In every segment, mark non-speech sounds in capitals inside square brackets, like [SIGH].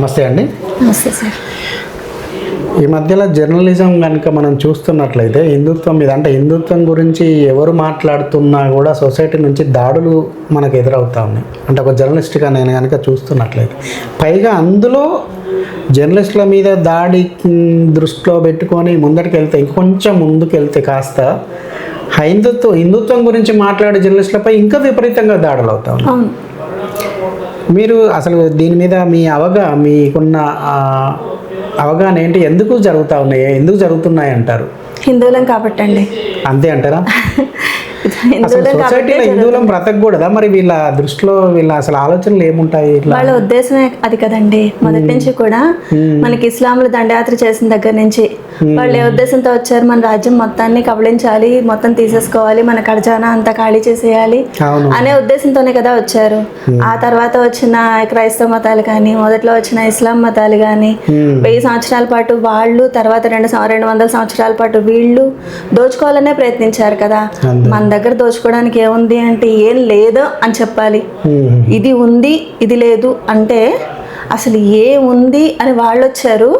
నమస్తే అండి. నమస్తే సార్. ఈ మధ్యలో జర్నలిజం కనుక మనం చూస్తున్నట్లయితే హిందుత్వం మీద అంటే హిందుత్వం గురించి ఎవరు మాట్లాడుతున్నా కూడా సొసైటీ నుంచి దాడులు మనకు ఎదురవుతా ఉన్నాయి. అంటే ఒక జర్నలిస్ట్గా నేను కనుక చూస్తున్నట్లయితే. పైగా అందులో జర్నలిస్టుల మీద దాడి దృష్టిలో పెట్టుకొని ముందరికి వెళ్తే ఇంకొంచెం ముందుకు వెళ్తే కాస్త హిందుత్వం హిందుత్వం గురించి మాట్లాడే జర్నలిస్టులపై ఇంకా విపరీతంగా దాడులు అవుతా ఉన్నాయి మీరు అసలు దీని మీద మీ అవగా మీకున్న అవగాహన ఏంటి? ఎందుకు జరుగుతూ ఉన్నాయి? ఎందుకు జరుగుతున్నాయి అంటారు? హిందువులం కాబట్టి అండి అంతే అంటారా? [LAUGHS] అసలు హిందువులం కాబట్టి సొసైటీలో హిందువులం బ్రతకూడదా మరి వీళ్ళ దృష్టిలో వీళ్ళ అసలు ఆలోచనలు ఏముంటాయి వాళ్ళ ఉద్దేశమే అది కదండి. మొదటి నుంచి కూడా మనకి ఇస్లాంలు దండయాత్ర చేసిన దగ్గర నుంచి వాళ్ళు ఏ ఉద్దేశంతో వచ్చారు. మన రాజ్యం మొత్తాన్ని కబళించాలి మొత్తం తీసేసుకోవాలి మన ఖజానా అంతా ఖాళీ చేసేయాలి అనే ఉద్దేశంతోనే కదా వచ్చారు. ఆ తర్వాత వచ్చిన క్రైస్తవ మతాలు కానీ మొదట్లో వచ్చిన ఇస్లాం మతాలు కానీ Hmm. వెయ్యి సంవత్సరాల పాటు వాళ్ళు తర్వాత రెండు రెండు వందల సంవత్సరాల పాటు వీళ్ళు దోచుకోవాలనే ప్రయత్నించారు కదా. మన దగ్గర దోచుకోవడానికి ఏముంది అంటే ఏం లేదు అని చెప్పాలి. ఇది ఉంది ఇది లేదు అంటే అసలు ఏ ఉంది అని వాళ్ళు వచ్చారు.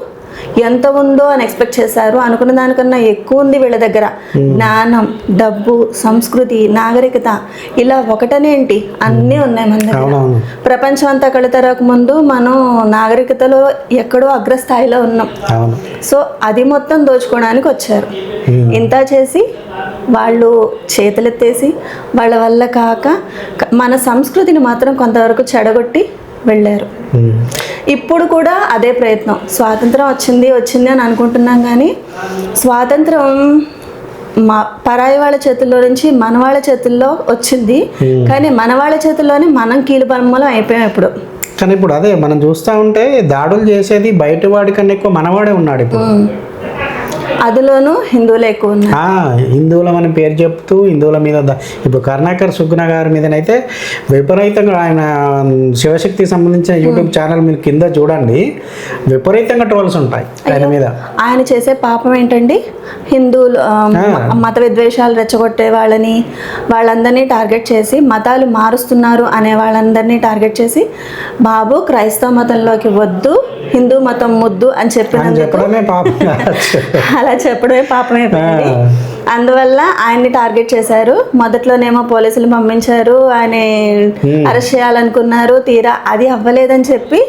ఎంత ఉందో అని ఎక్స్పెక్ట్ చేశారు. అనుకున్న దానికన్నా ఎక్కువ ఉంది వీళ్ళ దగ్గర. జ్ఞానం డబ్బు సంస్కృతి నాగరికత ఇలా ఒకటనేంటి అన్నీ ఉన్నాయి మన దగ్గర. ప్రపంచం అంతా కళతరకు ముందు మనం నాగరికతలో ఎక్కడో అగ్రస్థాయిలో ఉన్నాం. సో అది మొత్తం దోచుకోవడానికి వచ్చారు. ఇంత చేసి వాళ్ళు చేతులెత్తేసి వాళ్ళ వల్ల కాక మన సంస్కృతిని మాత్రం కొంతవరకు చెడగొట్టి వెళ్ళారు. ఇప్పుడు కూడా అదే ప్రయత్నం. స్వాతంత్రం వచ్చింది వచ్చింది అని అనుకుంటున్నాం కానీ స్వాతంత్రం మా పరాయి వాళ్ళ చేతుల్లో నుంచి మన వాళ్ళ చేతుల్లో వచ్చింది. కానీ మన వాళ్ళ చేతుల్లోనే మనం కీలు బొమ్మలం అయిపోయాం ఇప్పుడు. కానీ ఇప్పుడు అదే మనం చూస్తూ ఉంటే దాడులు చేసేది బయట వాడి కన్నా ఎక్కువ మనవాడే ఉన్నాడు ఇప్పుడు. అందులోనూ హిందువులు ఎక్కువ ఉన్నారు. హిందువులం అని పేరు చెప్తూ హిందువుల మీద ఇప్పుడు కరుణాకర్ సుగ్న గారి మీదనైతే విపరీతంగా ఆయన శివశక్తికి సంబంధించిన యూట్యూబ్ ఛానల్ మీరు కింద చూడండి. విపరీతంగా ట్రోల్స్ ఉంటాయి ఆయన మీద. ఆయన చేసే పాపం ఏంటండి? హిందువులు మత విద్వేషాలు రెచ్చగొట్టే వాళ్ళని వాళ్ళందరినీ టార్గెట్ చేసి మతాలు మారుస్తున్నారు అనే వాళ్ళందరినీ టార్గెట్ చేసి బాబు క్రైస్తవ మతంలోకి వద్దు హిందూ మతం ముద్దు అని అని చెప్పినందుకు చెప్పడమే పాపం. [LAUGHS] కావచ్చు. అలా చెప్పడమే పాపమే అందువల్ల ఆయన్ని టార్గెట్ చేశారు. మొదట్లోనేమో పోలీసులు పంపించారు. ఆయన అరెస్ట్ చేయాలనుకున్నారు. తీరా అది అవ్వలేదని చెప్పి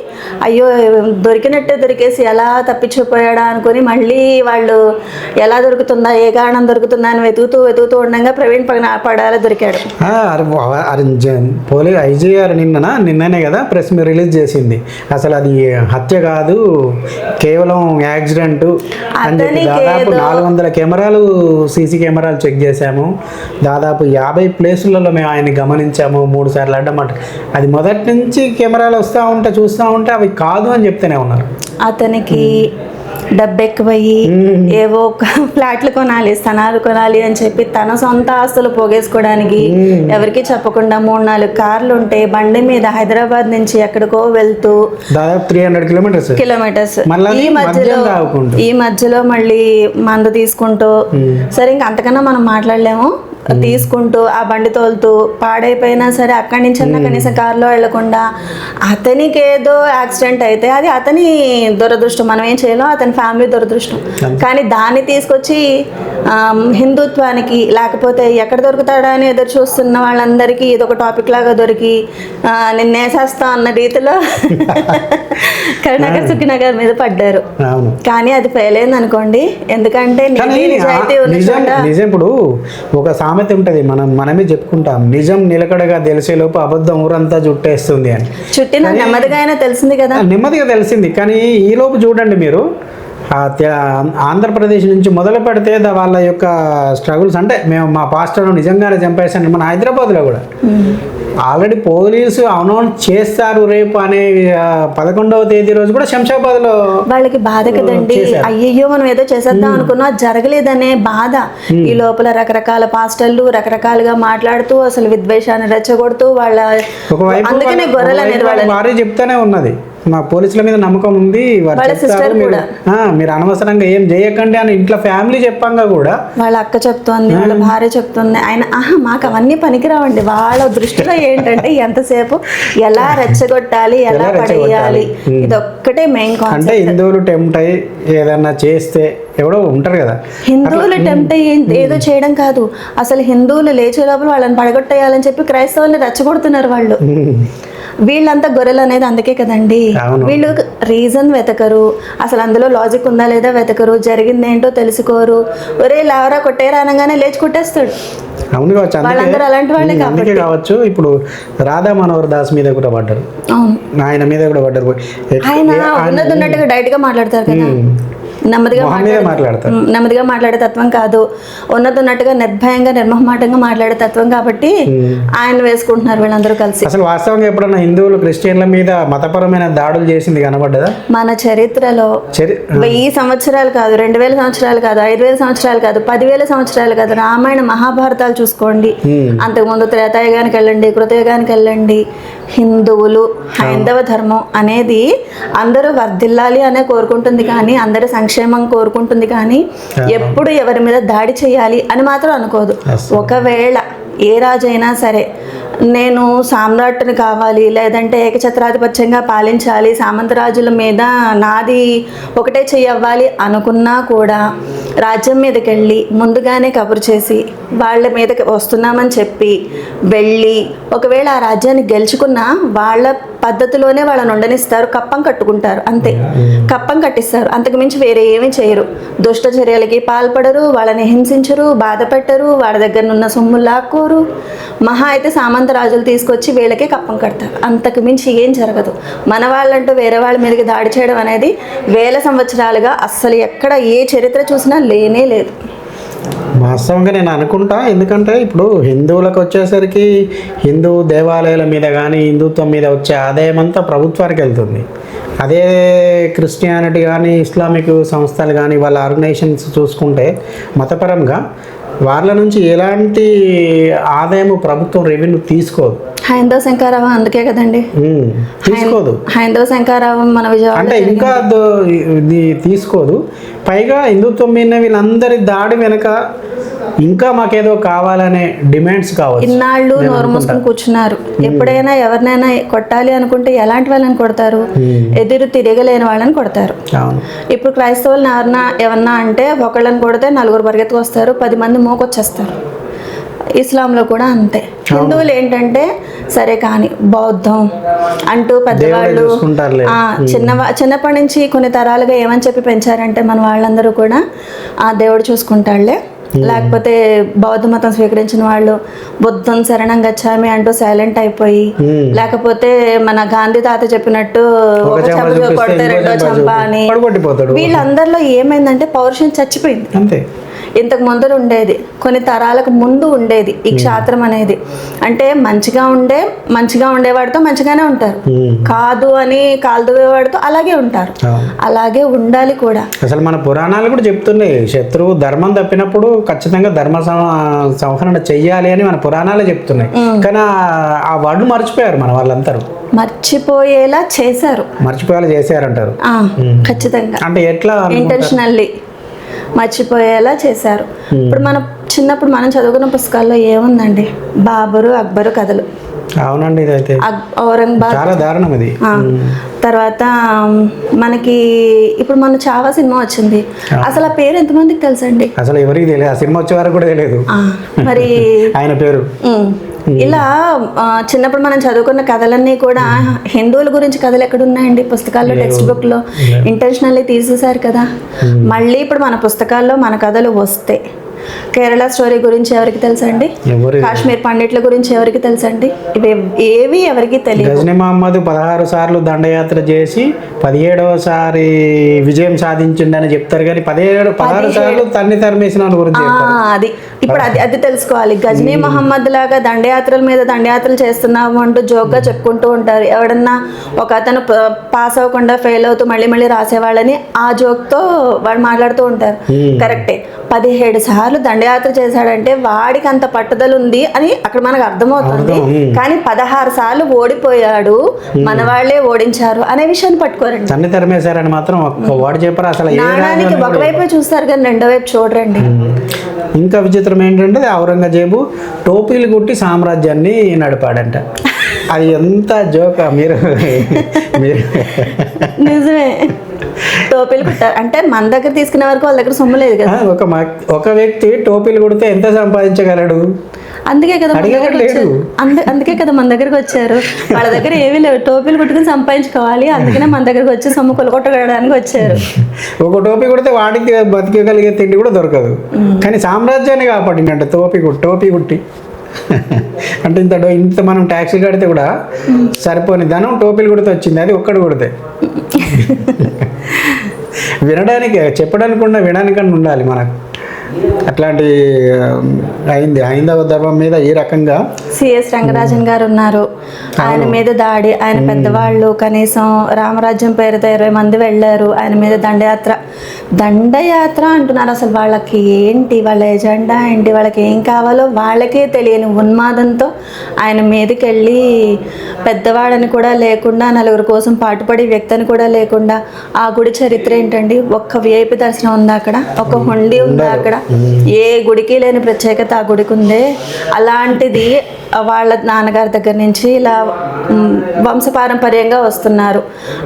అయ్యో దొరికినట్టే దొరికేసి ఎలా తప్పించిపోయాడా అనుకుని మళ్ళీ వాళ్ళు ఎలా దొరుకుతుందా ఏ కారణం దొరుకుతుందా అని వెతుకుతూ వెతుకుతూ ఉండగా ప్రవీణ్ పడాల దొరికాడు. పోలీ ఐజీఆర్ నిన్ననా? నిన్ననే కదా ప్రెస్ మీ రిలీజ్ చేసింది. అసలు అది హత్య కాదు కేవలం యాక్సిడెంట్ అని చెప్పి అతనికి దాదాపు ఏదో- నాలుగు వందల కెమెరాలు సీసీ కెమెరాలు చెక్ చేశాము. దాదాపు యాభై ప్లేసులలో మేము ఆయన గమనించాము మూడు సార్లు అడ్డమాట అది మొదటి నుంచి కెమెరాలు వస్తూ ఉంటే చూస్తూ ఉంటే అవి కాదు అని చెప్తూనే ఉన్నారు. అతనికి డబ్బు ఎక్కువయ్యి ఏవో ఫ్లాట్లు కొనాలి స్థనాలు కొనాలి అని చెప్పి తన సొంత ఆస్తులు పోగేసుకోవడానికి ఎవరికి చెప్పకుండా మూడు నాలుగు కార్లు ఉంటే బండి మీద హైదరాబాద్ నుంచి ఎక్కడికో వెళ్తూ దాదాపు త్రీ హండ్రెడ్ కిలోమీటర్స్. కిలోమీటర్స్ ఈ మధ్యలో. ఈ మధ్యలో మళ్ళీ మందు తీసుకుంటూ సరే ఇంక అంతకన్నా మనం మాట్లాడలేము. తీసుకుంటూ ఆ బండి తోలుతూ పాడైపోయినా సరే అక్కడి నుంచి అన్న కనీసం కారులో వెళ్ళకుండా అతనికి ఏదో యాక్సిడెంట్ అయితే అది అతని దురదృష్టం. మనం ఏం చేయలేం అతని ఫ్యామిలీ దురదృష్టం. కానీ దాన్ని తీసుకొచ్చి హిందుత్వానికి లేకపోతే ఎక్కడ దొరుకుతాడా అని ఎదురు చూస్తున్న వాళ్ళందరికీ ఇది ఒక టాపిక్ లాగా దొరికి ఆ, నిన్నేసేస్తా అన్న రీతిలో [LAUGHS] కరుణాకర్ సుఖినగర్ మీద పడ్డారు. కానీ అది ఫెయిల్ అయింది అనుకోండి ఎందుకంటే నిజాయితీ ఉన్న ఇప్పుడు ఒక సామెత ఉంటది మనం మనమే చెప్పుకుంటాం. నిజం నిలకడగా తెలిసేలోపు అబద్ధం ఊరంతా చుట్టేస్తుంది అని. చుట్టిన నెమ్మదిగా తెలిసింది కదా? నెమ్మదిగా తెలిసింది. కానీ ఈ లోపు చూడండి మీరు ఆంధ్రప్రదేశ్ నుంచి మొదలు పెడితే వాళ్ళ యొక్క స్ట్రగుల్స్ అంటే మేము మా పాస్టర్ నిజంగానే చంపేశాను మన హైదరాబాద్లో కూడా. ఆల్రెడీ పోలీసు అనౌన్స్ చేస్తారు రేపు అనే పదకొండవ తేదీ రోజు కూడా శంషాబాద్లో వాళ్ళకి బాధ కదండి. అయ్యయ్యో మనం ఏదో చేసేద్దాం అనుకున్నా జరగలేదనే బాధ. ఈ లోపల రకరకాల పాస్టర్లు రకరకాలుగా మాట్లాడుతూ అసలు విద్వేషాన్ని రెచ్చగొడుతూ వాళ్ళ అందుకనే గొర్రెలు అనేది చెప్తానే ఉన్నది. మా పోలీసుల మీద నమ్మకం ఉంది మీరు కూడా. ఆ, మీరు అనవసరంగా ఏం చేయకండి అని ఇంట్లో ఫ్యామిలీ చెప్పంగా కూడా. వాళ్ళ అక్క చెప్తోంది వాళ్ళ భార్య చెప్తుంది. ఆయన ఆహా మాకు అవన్నీ పనికిరావండి. వాళ్ళ దృష్టిలో ఏంటంటే ఎంతసేపు [LAUGHS] ఎలా రెచ్చగొట్టాలి ఎలా. పడేయాలి. ఇది ఒక్కటే మెయిన్ అంటే హిందువులు టెంప్ట్ అయ్యి ఏదన్నా చేస్తే ఎవడో ఉంటారు కదా. హిందువులు టెంప్ట్ అయ్యి ఏదో చేయడం కాదు. అసలు హిందువులు లేచే లోపల వాళ్ళని పడగొట్టేయాలని చెప్పి క్రైస్తవుల్ని రెచ్చగొడుతున్నారు వాళ్ళు. వీళ్ళంతా గొర్రెలు అనేది అందుకే కదండి. వీళ్ళు రీజన్ వెతకరు. అసలు అందులో లాజిక్ ఉందా లేదా వెతకరు. జరిగింది ఏంటో తెలుసుకోరు. ఒరే లావరా కొట్టేరా అనగానే లేచి కొట్టేస్తాడు. అవును కావచ్చు. వాళ్ళందరూ అలాంటి వాళ్ళే అందుకే కావచ్చు. ఇప్పుడు రాధా మనోహర్ దాస్ మీద కూడా పడ్డారు. అవును. ఆయన మీద కూడా పడ్డారు. ఆయన ఏ- ఆయన- ఉన్నది ఉన్నట్టుగా డైరెక్ట్గా మాట్లాడతారు కదా. నెమ్మదిగా మాట్లాడతారు. నెమ్మదిగా మాట్లాడే తత్వం కాదు. ఉన్నది ఉన్నట్టుగా నిర్భయంగా నిర్మహమాటంగా మాట్లాడే తత్వం కాబట్టి ఆయన వేసుకుంటున్నారు వీళ్ళందరూ కలిసి. అసలు వాస్తవంగా ఎప్పుడన్నా హిందువులు క్రిస్టియన్ల మీద మతపరమైన దాడులు చేసింది కనబడ్డదా? మన చరిత్రలో చరి వెయ్యి సంవత్సరాలు కాదు రెండు వేల సంవత్సరాలు కాదు ఐదు వేల సంవత్సరాలు కాదు పదివేల సంవత్సరాలు కాదు రామాయణ మహాభారతాలు చూసుకోండి. అంతకుముందు త్రేతాయుగానికి వెళ్ళండి కృతయుగానికి వెళ్ళండి. హిందువులు హైందవ ధర్మం అనేది అందరూ వర్ధిల్లాలి అనే కోరుకుంటుంది కానీ అందరి సంక్షేమం కోరుకుంటుంది కానీ ఎప్పుడు ఎవరి మీద దాడి చేయాలి అని మాత్రం అనుకోదు. ఒకవేళ ఏ రాజైనా సరే నేను సామ్రాట్టుని కావాలి లేదంటే ఏకఛత్రాధిపత్యంగా పాలించాలి సామంతరాజుల మీద నాది ఒకటే చెయ్యవ్వాలి అనుకున్నా కూడా రాజ్యం మీదకి వెళ్ళి ముందుగానే కబురు చేసి వాళ్ళ మీదకి వస్తున్నామని చెప్పి వెళ్ళి ఒకవేళ ఆ రాజ్యాన్ని గెలుచుకున్నా వాళ్ళ పద్ధతిలోనే వాళ్ళని ఉండనిస్తారు కప్పం కట్టుకుంటారు అంతే. కప్పం కట్టిస్తారు. అంతకు మించి వేరే ఏమీ చేయరు. దుష్ట చర్యలకి పాల్పడరు వాళ్ళని హింసించరు బాధ పెట్టరు వాళ్ళ దగ్గర ఉన్న సొమ్ము లాక్కోరు. మహా అయితే సామంత రాజులు తీసుకొచ్చి వీళ్ళకే కప్పం కడతారు. అంతకు మించి ఏం జరగదు. మన వాళ్ళంటూ వేరే వాళ్ళ మీదకి దాడి చేయడం అనేది వేల సంవత్సరాలుగా అస్సలు ఎక్కడ ఏ చరిత్ర చూసినా లేనే లేదు. వాస్తవంగా నేను అనుకుంటా ఎందుకంటే ఇప్పుడు హిందువులకు వచ్చేసరికి హిందూ దేవాలయాల మీద కానీ హిందుత్వం మీద వచ్చే ఆదాయం అంతా ప్రభుత్వానికి వెళ్తుంది. అదే క్రిస్టియానిటీ కానీ ఇస్లామిక్ సంస్థలు కానీ వాళ్ళ ఆర్గనైజేషన్స్ చూసుకుంటే మతపరంగా వాళ్ళ నుంచి ఎలాంటి ఆదాయము ప్రభుత్వం రెవెన్యూ తీసుకోదు. హైందవ శంకారావం అందుకే కదండి. తీసుకోదు. హైందవ శంకారావం మన విజయవాడ అంటే ఇంకా తీసుకోదు. పైగా హిందుత్వం మీద వీళ్ళందరి దాడి వెనక ఇంకా మాకేదో కావాలనే డిమాండ్స్ కావచ్చు. ఇన్నాళ్ళు నోరు మూసుకొని కూర్చున్నారు. ఎప్పుడైనా ఎవరినైనా కొట్టాలి అనుకుంటే ఎలాంటి వాళ్ళని కొడతారు? ఎదురు తిరగలేని వాళ్ళని కొడతారు. ఇప్పుడు క్రైస్తవులను ఎవరన్నా ఏమన్నా అంటే ఒకళ్ళని కొడితే నలుగురు పరిగెత్తుకు వస్తారు పది మంది మోకొచ్చేస్తారు. ఇస్లాంలో కూడా అంతే. హిందువులు ఏంటంటే సరే కానీ బౌద్ధం అంటూ పెద్దవాళ్ళు చిన్న చిన్నప్పటి నుంచి కొన్ని తరాలుగా ఏమని చెప్పి పెంచారంటే మన వాళ్ళందరూ కూడా ఆ దేవుడు చూసుకుంటాడులే లేకపోతే బౌద్ధ మతం స్వీకరించిన వాళ్ళు బుద్ధం శరణం గచ్చామి అంటూ సైలెంట్ అయిపోయి లేకపోతే మన గాంధీ తాత చెప్పినట్టు ఒక చెంప కొడితే రెండో చెంప అని. వీళ్ళందరిలో ఏమైందంటే పౌరుషం చచ్చిపోయింది. అంతే. ఇంతకు ముందర ఉండేది కొన్ని తరాలకు ముందు ఉండేది ఈ క్షాత్రం అనేది. అంటే మంచిగా ఉండే మంచిగా ఉండేవాడితో మంచిగానే ఉంటారు. కాదు అని కాల్దువేవాడితో అలాగే ఉంటారు. అలాగే ఉండాలి కూడా. అసలు మన పురాణాలు కూడా చెప్తున్నాయి శత్రువు ధర్మం తప్పినప్పుడు ఖచ్చితంగా ధర్మ సంహరణ చెయ్యాలి అని మన పురాణాలే చెప్తున్నాయి. కానీ ఆ- వర్డ్ మర్చిపోయారు మన వాళ్ళందరూ మర్చిపోయేలా చేశారు. మర్చిపోయేలా చేశారంటారు. ఖచ్చితంగా. అంటే ఎట్లా ఇంటెన్షనల్లీ మర్చిపోయేలా చేశారు. ఇప్పుడు మన చిన్నప్పుడు మనం చదువుకున్న పుస్తకాల్లో ఏముందండి? బాబరు అక్బరు కథలు. అవునండి ఇదైతే. ఔరంగాబాద్. చాలా దారుణం ఇది. ఆ, తర్వాత మనకి ఇప్పుడు మన చావా సినిమా వచ్చింది. అసలు ఆ పేరు ఎంతమందికి తెలుసండి? అసలు ఎవరికి తెలియదు. ఆ సినిమా వచ్చే వరకు కూడా తెలియదు. మరి [LAUGHS] ఆయన పేరు. ఇలా ఆ, చిన్నప్పుడు మనం చదువుకున్న కథలన్నీ కూడా హిందువుల గురించి కథలు ఎక్కడ ఉన్నాయండి పుస్తకాల్లో టెక్స్ట్ బుక్లో ఇంటెన్షనల్లీ తీసేశారు కదా. మళ్ళీ ఇప్పుడు మన పుస్తకాల్లో మన కథలు వస్తే కేరళ స్టోరీ గురించి ఎవరికి తెలుసండి? కాశ్మీర్ పండిట్ల గురించి ఎవరికి తెలుసండి? ఇవి ఏవి ఎవరికి తెలియదు గజనీ మహమ్మద్ పదహారు సార్లు దండయాత్ర చేసి పదిహేడవసారి విజయం సాధించిండని చెప్తారు. కానీ పదిహేడు పదహారు సార్లు తన్ని తరిమేసిన గురించి అది. ఇప్పుడు అది అది తెలుసుకోవాలి. గజనీ మహమ్మద్ లాగా దండయాత్రల మీద దండయాత్రలు చేస్తున్నాము అంటూ జోక్గా చెప్పుకుంటూ ఉంటారు. ఎవడన్నా ఒక అతను పాస్ అవ్వకుండా ఫెయిల్ అవుతూ మళ్ళీ మళ్ళీ రాసేవాళ్ళని ఆ జోక్తో వాడు మాట్లాడుతూ ఉంటారు. కరెక్టే. పదిహేడు సార్లు దండయాత్ర చేశాడంటే వాడికి అంత పట్టుదల ఉంది అని అక్కడ మనకు అర్థమవుతుంది. కానీ పదహారు సార్లు ఓడిపోయాడు. మన వాళ్ళే ఓడించారు అనే విషయాన్ని పట్టుకోరండి. తన్ని తరిమేశారని మాత్రం వాడు చెప్పారు? అసలు నాణానికి ఒకవైపు చూస్తారు కానీ రెండో వైపు చూడరండి. ఇంకా విచిత్రం ఏంటంటే ఔరంగజేబు టోపీలు కుట్టి సామ్రాజ్యాన్ని నడిపాడంట. అది ఎంత జోక మీరు మీరు నిజమే. టోపీలు కుట్టారు అంటే మన దగ్గర తీసుకునే వరకు వాళ్ళ దగ్గర సొమ్ము లేదు కదా. ఒక ఒక వ్యక్తి టోపీలు కుడితే ఎంత సంపాదించగలడు? అందుకే కదా అందుకే కదా మన దగ్గరకు వచ్చారు. వాళ్ళ దగ్గర ఏమీ లేవు. టోపీలు కుట్టుకుని సంపాదించుకోవాలి. అందుకనే మన దగ్గరకు వచ్చి సొమ్ము కొలగొట్టడానికి వచ్చారు. ఒక టోపీ కుడితే వాడికి బతికగలిగే తిండి కూడా దొరకదు. కానీ సామ్రాజ్యాన్ని కాపాడిందంట. టోపీ టోపీ కుట్టి. అంటే ఇంత ఇంత మనం ట్యాక్సీ కడితే కూడా సరిపోని ధనం టోపీలు కుడితే వచ్చింది అది ఒక్కడు కుడితే. [LAUGHS] వినడానికి చెప్పడానికి కూడా వినడానికన్నా ఉండాలి మనకు. అట్లాంటి అయింది. హైందవ ధర్మం మీద ఈ రకంగా సిఎస్ రంగరాజన్ గారు ఉన్నారు. ఆయన మీద దాడి ఆయన పెద్దవాళ్ళు కనీసం రామరాజ్యం పేరుతో ఇరవై మంది వెళ్ళారు. ఆయన మీద దండయాత్ర. దండయాత్ర అంటున్నారు అసలు వాళ్ళకి ఏంటి? వాళ్ళ ఎజెండా ఏంటి? వాళ్ళకి ఏం కావాలో వాళ్ళకే తెలియని ఉన్మాదంతో ఆయన మీదకి వెళ్ళి పెద్దవాడని కూడా లేకుండా నలుగురు కోసం పాటుపడే వ్యక్తిని కూడా లేకుండా ఆ గుడి చరిత్ర ఏంటండి? ఒక్క విఐపి దర్శనం ఉందా అక్కడ? ఒక హుండీ ఉందా అక్కడ? ఏ గుడికి లేని ప్రత్యేకత ఆ గుడికి ఉందే. అలాంటిది వాళ్ళ నాన్నగారి దగ్గర నుంచి ఇలా వంశపారంపర్యంగా వస్తున్నారు.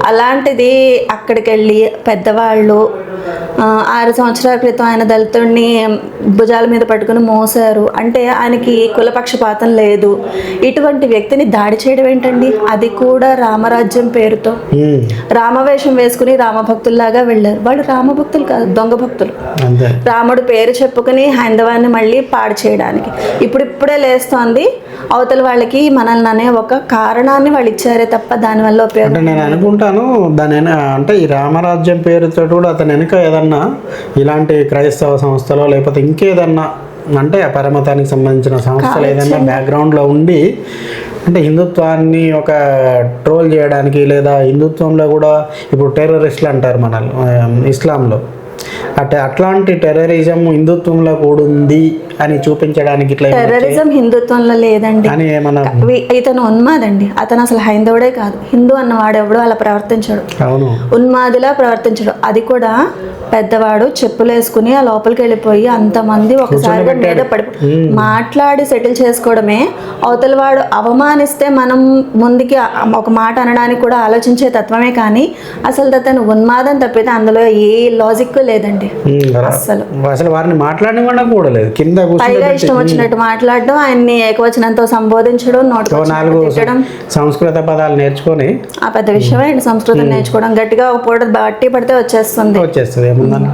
అలాంటిది అక్కడికి వెళ్ళి పెద్దవాళ్ళు ఆరు సంవత్సరాల క్రితం ఆయన దళితుడిని భుజాల మీద పట్టుకుని మోసారు అంటే ఆయనకి కులపక్షపాతం లేదు. ఇటువంటి వ్యక్తిని దాడి చేయడం ఏంటండి? అది కూడా రామరాజ్యం పేరుతో. రామవేషం వేసుకుని రామభక్తుల్లాగా వెళ్ళారు. వాళ్ళు రామభక్తులు కాదు దొంగ భక్తులు. రాముడు పేరు చెప్పుకుని హైందవాన్ని మళ్ళీ పాడు చేయడానికి. ఇప్పుడు ఇప్పుడే లేస్తోంది. అవతల వాళ్ళకి మనల్ని అనే ఒక కారణాన్ని వాళ్ళు ఇచ్చారే తప్ప దానివల్ల ఉపయోగం అంటే నేను అనుకుంటాను దాని అంటే ఈ రామరాజ్యం పేరుతో కూడా అతని వెనుక ఏదన్నా ఇలాంటి క్రైస్తవ సంస్థలో లేకపోతే ఇంకేదన్నా అంటే ఆ పరమతానికి సంబంధించిన సంస్థలు ఏదన్నా బ్యాక్గ్రౌండ్లో ఉండి అంటే హిందుత్వాన్ని ఒక ట్రోల్ చేయడానికి లేదా హిందుత్వంలో కూడా ఇప్పుడు టెర్రరిస్టులు అంటారు మన ఇస్లాంలో. అంటే అట్లాంటి టెర్రరిజం హిందుత్వంలో కూడా ఉంది అని చూపించడానికి ఇట్లా టెర్రరిజం హిందుత్వంలో లేదండి. అని ఏమన్నా ఇతను ఉన్మాదండి. అతను అసలు హైందవుడే కాదు. హిందూ అన్నవాడు ఎవడు అలా ప్రవర్తించడు. అవును. ఉన్మాదిలా ప్రవర్తించడు. అది కూడా పెద్దవాడు చెప్పులు వేసుకుని ఆ లోపలికి వెళ్ళిపోయి అంతమంది ఒకసారిగా మీద పడి మాట్లాడి సెటిల్ చేసుకోవడమే అవతల వాడు అవమానిస్తే మనం ముందుకి ఒక మాట అనడానికి కూడా ఆలోచించే తత్వమే కానీ అసలు అతను ఉన్మాదం తప్పితే అందులో ఏ లాజిక్ లేదండి. అస్సలు. అసలు వారిని మాట్లాడనివ్వకుండా కూడా లేదు కింద పైగా ఇష్టం వచ్చినట్టు మాట్లాడడం ఆయన్ని ఏకవచనంతో సంబోధించడం నాలుగు సంస్కృత పదాలు నేర్చుకొని ఆ పెద్ద విషయమే సంస్కృతం నేర్చుకోవడం. గట్టిగా ఒక పూట బట్టి పడితే వచ్చేస్తుంది. వచ్చేస్తుంది ఏముందని.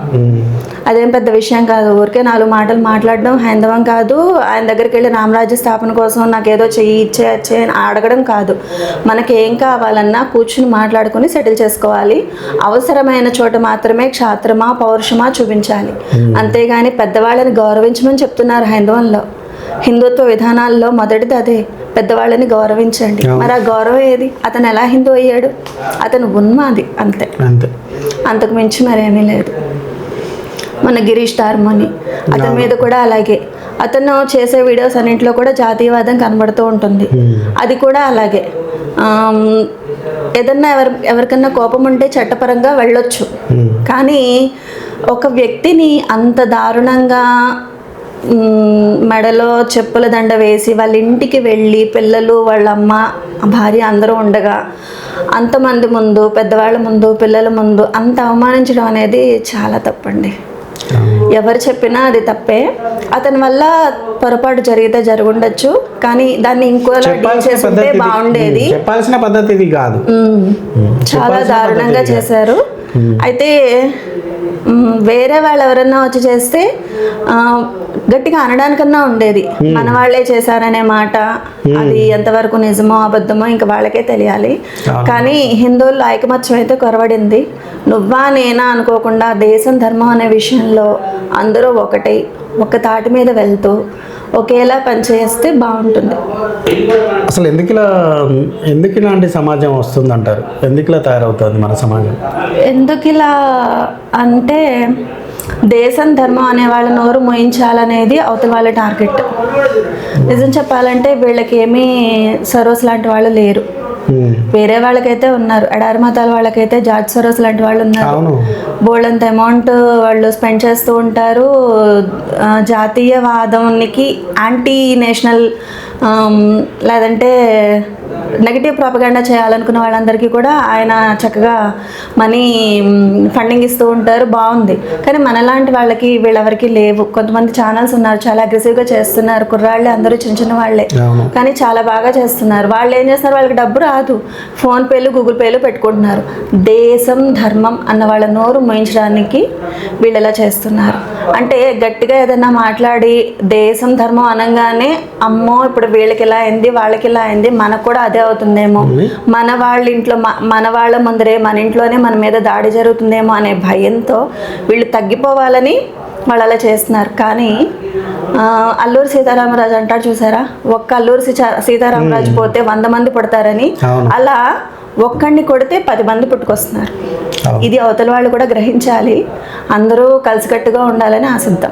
అదేం పెద్ద విషయం కాదు. ఊరికే నాలుగు మాటలు మాట్లాడడం హైందవం కాదు. ఆయన దగ్గరికి వెళ్ళి రామరాజ్య స్థాపన కోసం నాకు ఏదో చెయ్యి ఇచ్చే వచ్చే అని అడగడం కాదు. మనకి ఏం కావాలన్నా కూర్చుని మాట్లాడుకుని సెటిల్ చేసుకోవాలి. అవసరమైన చోట మాత్రమే క్షాత్రమా పౌరుషమా చూపించాలి. అంతేగాని పెద్దవాళ్ళని గౌరవించమని చెప్తున్నారు హైందవంలో. హిందుత్వ విధానాల్లో మొదటిది అదే. పెద్దవాళ్ళని గౌరవించండి. మరి ఆ గౌరవం ఏది? అతను ఎలా హిందూ అయ్యాడు? అతను ఉన్మాది అంతే. అంతే. అంతకు మించి మరేమీ లేదు. మన గిరీష్ టార్మోని అతని మీద కూడా అలాగే. అతను చేసే వీడియోస్ అన్నింటిలో కూడా జాతీయవాదం కనబడుతూ ఉంటుంది. అది కూడా అలాగే. ఏదన్నా ఎవరి ఎవరికన్నా కోపం ఉంటే చట్టపరంగా వెళ్ళొచ్చు. కానీ ఒక వ్యక్తిని అంత దారుణంగా మెడలో చెప్పుల దండ వేసి వాళ్ళ ఇంటికి వెళ్ళి పిల్లలు వాళ్ళ అమ్మ భార్య అందరూ ఉండగా అంతమంది ముందు పెద్దవాళ్ళ ముందు పిల్లల ముందు అంత అవమానించడం అనేది చాలా తప్పండి. ఎవరు చెప్పినా అది తప్పే. అతని వల్ల పొరపాటు జరిగితే జరుగుండొచ్చు. కానీ దాన్ని ఇంకోలా డీల్. బాగుండేది. చెప్పాల్సిన పద్ధతి ఇది కాదు. చాలా దారుణంగా చేశారు. అయితే వేరే వాళ్ళు ఎవరన్నా వచ్చి చేస్తే గట్టిగా అనడానికన్నా ఉండేది. మన వాళ్ళే చేశారనే మాట. అది ఎంతవరకు నిజమో అబద్ధమో ఇంకా వాళ్ళకే తెలియాలి. కానీ హిందువుల్లో ఐకమత్యం అయితే కొరవడింది. నువ్వా నేనా అనుకోకుండా దేశం ధర్మం అనే విషయంలో అందరూ ఒకటై ఒక తాటి మీద వెళ్తూ ఒకేలా పనిచేస్తే బాగుంటుంది. అసలు ఎందుకు ఇలా ఎందుకు ఇలాంటి సమాజం వస్తుందంటారు? ఎందుకు ఇలా తయారవుతుంది మన సమాజం? ఎందుకు ఇలా అంటే దేశం ధర్మం అనే వాళ్ళ నోరు మోయించాలనేది అవతల వాళ్ళ టార్గెట్. నిజం చెప్పాలంటే వీళ్ళకి ఏమీ సరోస్ లాంటి వాళ్ళు లేరు. వేరే వాళ్ళకైతే ఉన్నారు. ఎడారి మతాల వాళ్ళకైతే జార్జ్ సరోస్ లాంటి వాళ్ళు ఉన్నారు. బోల్డంత అమౌంట్ వాళ్ళు స్పెండ్ చేస్తూ ఉంటారు. ఆ, జాతీయవాదానికి యాంటీ నేషనల్ లేదంటే నెగిటివ్ ప్రాపగాండా చేయాలనుకున్న వాళ్ళందరికీ కూడా ఆయన చక్కగా మనీ ఫండింగ్ ఇస్తూ ఉంటారు. బాగుంది. కానీ మనలాంటి వాళ్ళకి వీళ్ళెవరికి లేవు. కొంతమంది ఛానల్స్ ఉన్నారు. చాలా అగ్రెసివ్గా చేస్తున్నారు. కుర్రాళ్ళే అందరూ చిన్న చిన్న వాళ్ళే. కానీ చాలా బాగా చేస్తున్నారు. వాళ్ళు ఏం చేస్తున్నారు? వాళ్ళకి డబ్బు రాదు. ఫోన్ పేలు గూగుల్ పేలు పెట్టుకుంటున్నారు. దేశం ధర్మం అన్న వాళ్ళ నోరు మోయించడానికి వీళ్ళు ఇలా చేస్తున్నారు? అంటే గట్టిగా ఏదైనా మాట్లాడి దేశం ధర్మం అనగానే అమ్మో ఇప్పుడు వీళ్ళకి ఇలా అయింది వాళ్ళకి ఇలా అయింది మనకు కూడా అదే అవుతుందేమో. మన వాళ్ళ ఇంట్లో మన వాళ్ళ ముందరే మన ఇంట్లోనే మన మీద దాడి జరుగుతుందేమో అనే భయంతో వీళ్ళు తగ్గిపోవాలని వాళ్ళు అలా చేస్తున్నారు. కానీ అల్లూరి సీతారామరాజు అంటారు చూసారా? ఒక్క అల్లూరి సీతా- సీతారామరాజు పోతే వంద మంది పుడతారని. అలా ఒక్కడిని కొడితే పది మంది పుట్టుకొస్తున్నారు. ఇది అవతల వాళ్ళు కూడా గ్రహించాలి. అందరూ కలిసికట్టుగా ఉండాలని ఆశిద్దాం.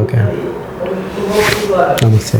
ఓకే. నమస్తే.